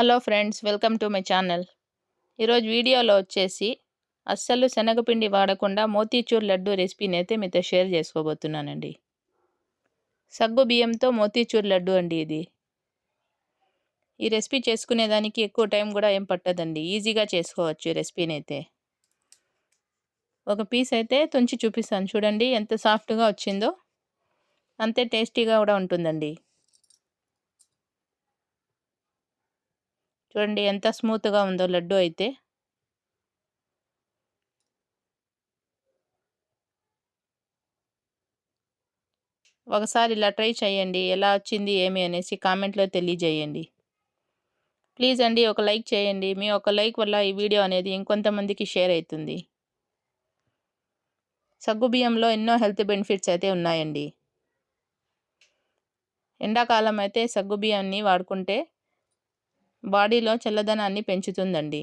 Hello friends welcome to my channel. ఈరోజు వీడియోలో వచ్చేసి అస్సలు శనగపిండి వాడకుండా మోతీచూర్ లడ్డు రెసిపీని అయితే మీతో షేర్ చేసుకోబోతున్నానండి. సగ్గు బియ్యంతో మోతీచూర్ లడ్డు అండి ఇది. ఈ రెసిపీ చేసుకునేదానికి ఎక్కువ టైం కూడా ఏం పట్టదండి. ఈజీగా చేసుకోవచ్చు ఈ రెసిపీని అయితే. ఒక పీస్ అయితే తుంచి చూపిస్తాను. చూడండి ఎంత సాఫ్ట్గా వచ్చిందో అంతే టేస్టీగా కూడా ఉంటుందండి. చూడండి ఎంత స్మూత్గా ఉందో లడ్డు అయితే. ఒకసారి ఇలా ట్రై చేయండి ఎలా వచ్చింది ఏమి అనేసి కామెంట్లో తెలియజేయండి. ప్లీజ్ అండి ఒక లైక్ చేయండి మీ ఒక లైక్ వల్ల ఈ వీడియో అనేది ఇంకొంతమందికి షేర్ అవుతుంది. సగ్గుబియ్యంలో ఎన్నో హెల్త్ బెనిఫిట్స్ అయితే ఉన్నాయండి. ఎండాకాలం అయితే సగ్గుబియ్యాన్ని వాడుకుంటే బాడీలో చల్లదనాన్ని పెంచుతుందండి.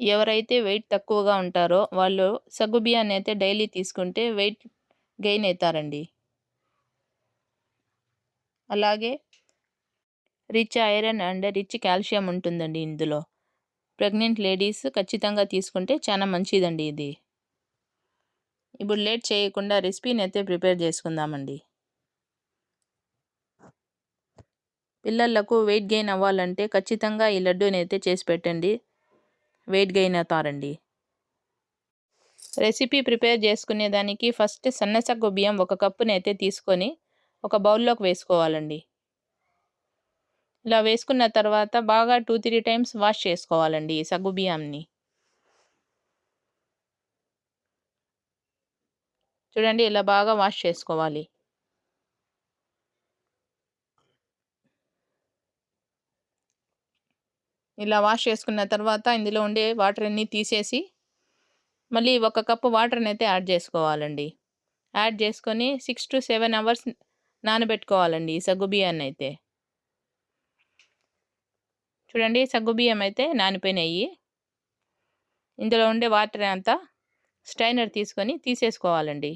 ఎవరైతే వెయిట్ తక్కువగా ఉంటారో వాళ్ళు సగ్గుబియ్యాన్ని అయితే డైలీ తీసుకుంటే వెయిట్ గెయిన్ అవుతారండి. అలాగే rich iron and rich calcium ఉంటుందండి ఇందులో. ప్రెగ్నెంట్ లేడీస్ ఖచ్చితంగా తీసుకుంటే చాలా మంచిదండి ఇది. ఇప్పుడు లేట్ చేయకుండా రెసిపీని అయితే ప్రిపేర్ చేసుకుందామండి. పిల్లలకు వెయిట్ గెయిన్ అవ్వాలంటే ఖచ్చితంగా ఈ లడ్డూని అయితే చేసి పెట్టండి. వెయిట్ గెయిన్ అవుతారండి. రెసిపీ ప్రిపేర్ చేసుకునేదానికి ఫస్ట్ సన్నసగ్గు బియ్యం ఒక కప్పుని అయితే తీసుకొని ఒక బౌల్లోకి వేసుకోవాలండి. ఇలా వేసుకున్న తర్వాత బాగా టూ త్రీ టైమ్స్ వాష్ చేసుకోవాలండి ఈ సగ్గు బియ్యాన్ని. చూడండి ఇలా బాగా వాష్ చేసుకోవాలి. ఇలా వాష్ చేసుకున్న తర్వాత ఇందులో ఉండే వాటర్ అన్నీ తీసేసి మళ్ళీ ఒక కప్పు వాటర్ని అయితే యాడ్ చేసుకోవాలండి. యాడ్ చేసుకొని సిక్స్ టు సెవెన్ అవర్స్ నానబెట్టుకోవాలండి ఈ సగ్గుబియ్యాన్ని అయితే. చూడండి సగ్గుబియ్యం అయితే నానిపోయినాయి. ఇందులో ఉండే వాటర్ అంతా స్ట్రైనర్ తీసుకొని తీసేసుకోవాలండి.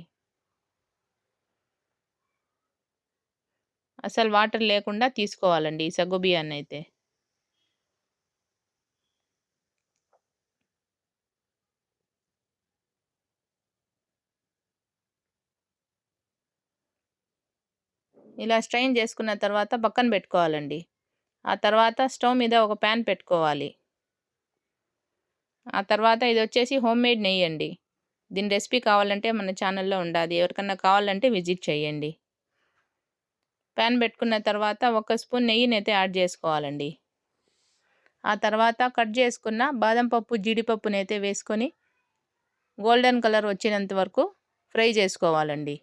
అసలు వాటర్ లేకుండా తీసుకోవాలండి ఈ సగ్గుబియ్యాన్ని అయితే. ఇలా స్ట్రైన్ చేసుకున్న తర్వాత పక్కన పెట్టుకోవాలండి. ఆ తర్వాత స్టవ్ మీద ఒక ప్యాన్ పెట్టుకోవాలి. ఆ తర్వాత ఇది వచ్చేసి హోమ్ మేడ్ నెయ్యి అండి. దీని రెసిపీ కావాలంటే మన ఛానల్లో ఉండాలి. ఎవరికన్నా కావాలంటే విజిట్ చేయండి. ప్యాన్ పెట్టుకున్న తర్వాత ఒక స్పూన్ నెయ్యిని అయితే యాడ్ చేసుకోవాలండి. ఆ తర్వాత కట్ చేసుకున్న బాదం పప్పు జీడిపప్పునైతే వేసుకొని గోల్డెన్ కలర్ వచ్చినంత వరకు ఫ్రై చేసుకోవాలండి.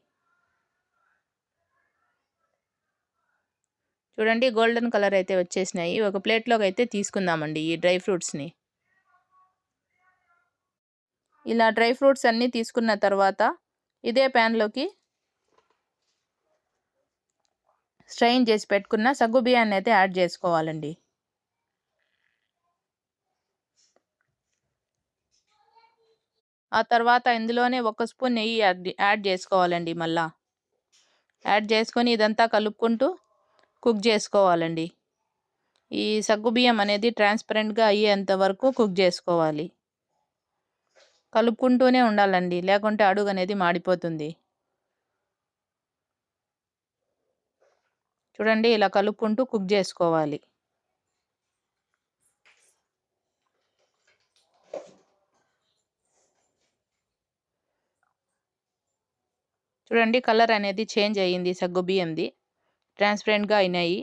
చూడండి గోల్డెన్ కలర్ అయితే వచ్చేసినాయి. ఒక ప్లేట్లోకి అయితే తీసుకుందామండి ఈ డ్రై ఫ్రూట్స్ని. ఇలా డ్రై ఫ్రూట్స్ అన్నీ తీసుకున్న తర్వాత ఇదే ప్యాన్లోకి స్ట్రైన్ చేసి పెట్టుకున్న సగ్గు బియ్యాన్ని అయితే యాడ్ చేసుకోవాలండి. ఆ తర్వాత ఇందులోనే ఒక స్పూన్ నెయ్యి యాడ్ చేసుకోవాలండి మళ్ళా. యాడ్ చేసుకొని ఇదంతా కలుపుకుంటూ కుక్ చేసుకోవాలండి. ఈ సగ్గుబియ్యం అనేది ట్రాన్స్పరెంట్గా అయ్యేంత వరకు కుక్ చేసుకోవాలి. కలుపుకుంటూనే ఉండాలండి. లేకుంటే అడుగు అనేది మాడిపోతుంది. చూడండి ఇలా కలుపుకుంటూ కుక్ చేసుకోవాలి. చూడండి కలర్ అనేది చేంజ్ అయ్యింది సగ్గుబియ్యంది ట్రాన్స్పరెంట్గా అయినాయి.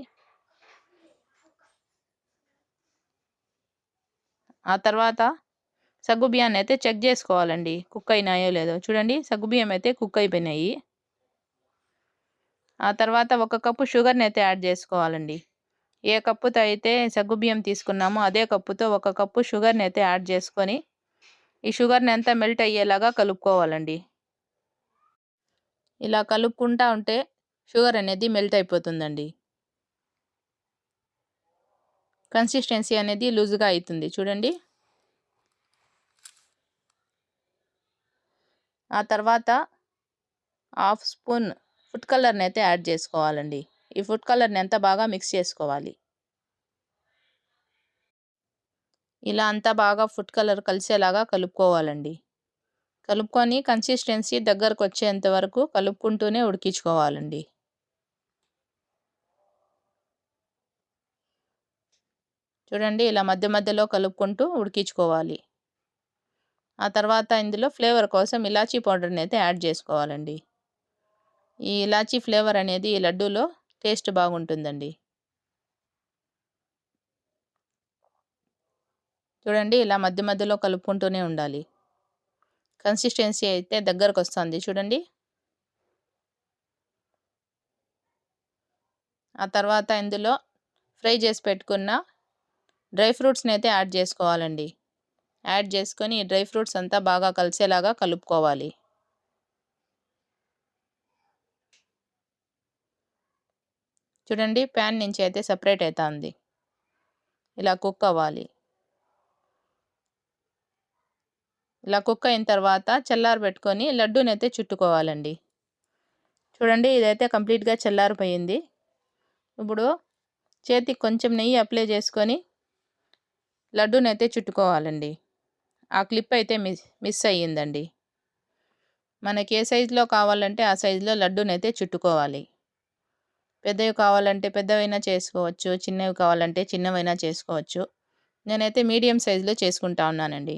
ఆ తర్వాత సగ్గుబియ్యాన్ని అయితే చెక్ చేసుకోవాలండి. కుక్ అయినాయో లేదో. చూడండి సగ్గుబియ్యం అయితే కుక్ అయిపోయినాయి. ఆ తర్వాత ఒక కప్పు షుగర్ని అయితే యాడ్ చేసుకోవాలండి. ఏ కప్పుతో అయితే సగ్గుబియ్యం తీసుకున్నామో అదే కప్పుతో ఒక కప్పు షుగర్ని అయితే యాడ్ చేసుకొని ఈ షుగర్ని అంతా మెల్ట్ అయ్యేలాగా కలుపుకోవాలండి. ఇలా కలుపుకుంటా ఉంటే షుగర్ అనేది మెల్ట్ అయిపోతుందండి. కన్సిస్టెన్సీ అనేది లూజ్గా అవుతుంది చూడండి. ఆ తర్వాత హాఫ్ స్పూన్ ఫుడ్ కలర్ని అయితే యాడ్ చేసుకోవాలండి. ఈ ఫుడ్ కలర్ని ఎంత బాగా మిక్స్ చేసుకోవాలి. ఇలా అంతా బాగా ఫుడ్ కలర్ కలిసేలాగా కలుపుకోవాలండి. కలుపుకొని కన్సిస్టెన్సీ దగ్గరకు వచ్చేంత వరకు కలుపుకుంటూనే ఉడికించుకోవాలండి. చూడండి ఇలా మధ్య మధ్యలో కలుపుకుంటూ ఉడికించుకోవాలి. ఆ తర్వాత ఇందులో ఫ్లేవర్ కోసం ఇలాచీ పౌడర్ని అయితే యాడ్ చేసుకోవాలండి. ఈ ఇలాచీ ఫ్లేవర్ అనేది ఈ లడ్డూలో టేస్ట్ బాగుంటుందండి. చూడండి ఇలా మధ్య మధ్యలో కలుపుకుంటూనే ఉండాలి. కన్సిస్టెన్సీ అయితే దగ్గరకు వస్తుంది చూడండి. ఆ తర్వాత ఇందులో ఫ్రై చేసి పెట్టుకున్న డ్రై ఫ్రూట్స్ని అయితే యాడ్ చేసుకోవాలండి. యాడ్ చేసుకొని డ్రై ఫ్రూట్స్ అంతా బాగా కలిసేలాగా కలుపుకోవాలి. చూడండి ప్యాన్ నుంచి అయితే సపరేట్ అవుతుంది ఇలా కుక్ అవ్వాలి. ఇలా కుక్ అయిన తర్వాత చల్లారి పెట్టుకొని లడ్డూని అయితే చుట్టుకోవాలండి. చూడండి ఇదైతే కంప్లీట్గా చల్లారిపోయింది. ఇప్పుడు చేతికి కొంచెం నెయ్యి అప్లై చేసుకొని లడ్డూని అయితే చుట్టుకోవాలండి. ఆ క్లిప్ అయితే మిస్ మిస్ అయ్యిందండి. మనకి ఏ సైజులో కావాలంటే ఆ సైజులో లడ్డూని అయితే చుట్టుకోవాలి. పెద్దవి కావాలంటే పెద్దవైనా చేసుకోవచ్చు చిన్నవి కావాలంటే చిన్నవైనా చేసుకోవచ్చు. నేనైతే మీడియం సైజులో చేసుకుంటా ఉన్నానండి.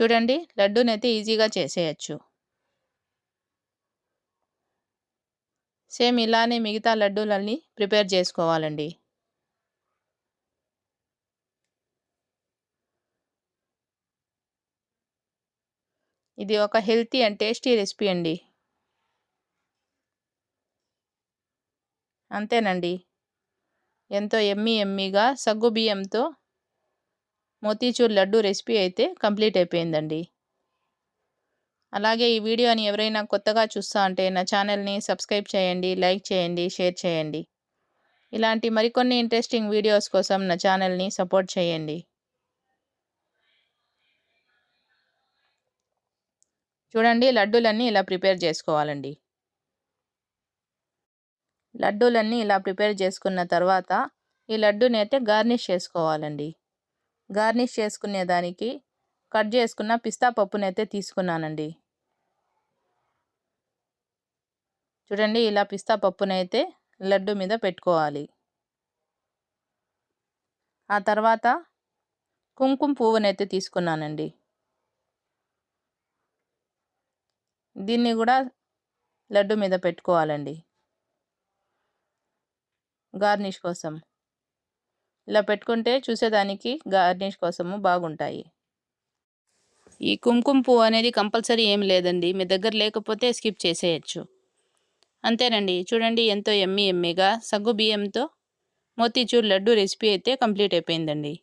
చూడండి లడ్డూనైతే ఈజీగా చేసేయచ్చు. సేమ్ ఇలానే మిగతా లడ్డూలన్నీ ప్రిపేర్ చేసుకోవాలండి. ఇది ఒక హెల్తీ అండ్ టేస్టీ రెసిపీ అండి. అంతేనండి. ఎంతో ఎమ్మీ ఎమ్మీగా సగ్గు బియ్యంతో మోతీచూర్ లడ్డు రెసిపీ అయితే కంప్లీట్ అయిపోయిందండి. అలాగే ఈ వీడియోని ఎవరైనా కొత్తగా చూస్తా అంటే నా ఛానల్ని సబ్స్క్రైబ్ చేయండి లైక్ చేయండి షేర్ చేయండి. ఇలాంటి మరికొన్ని ఇంట్రెస్టింగ్ వీడియోస్ కోసం నా ఛానల్ని సపోర్ట్ చేయండి. చూడండి లడ్డూలన్నీ ఇలా ప్రిపేర్ చేసుకోవాలండి. లడ్డూలన్నీ ఇలా ప్రిపేర్ చేసుకున్న తర్వాత ఈ లడ్డూని అయితే గార్నిష్ చేసుకోవాలండి. గార్నిష్ చేసుకునే దానికి కట్ చేసుకున్న పిస్తా పప్పునైతే తీసుకున్నానండి. చూడండి ఇలా పిస్తా పప్పునైతే లడ్డు మీద పెట్టుకోవాలి. ఆ తర్వాత కుంకుమ పువ్వునైతే తీసుకున్నానండి. దీన్ని కూడా లడ్డు మీద పెట్టుకోవాలండి. గార్నిష్ కోసం. ఇలా పెట్టుకుంటే చూసేదానికి గార్నిష్ కోసము బాగుంటాయి. ఈ కుంకుమ పువ్వు అనేది కంపల్సరీ ఏం లేదండి. మీ దగ్గర లేకపోతే స్కిప్ చేసేయచ్చు. అంతేనండి. చూడండి ఎంతో ఎమ్మి ఎమ్మిగా. సగ్గు బియ్యంతో మోతీచూర్ లడ్డు రెసిపీ అయితే కంప్లీట్ అయిపోయిందండి.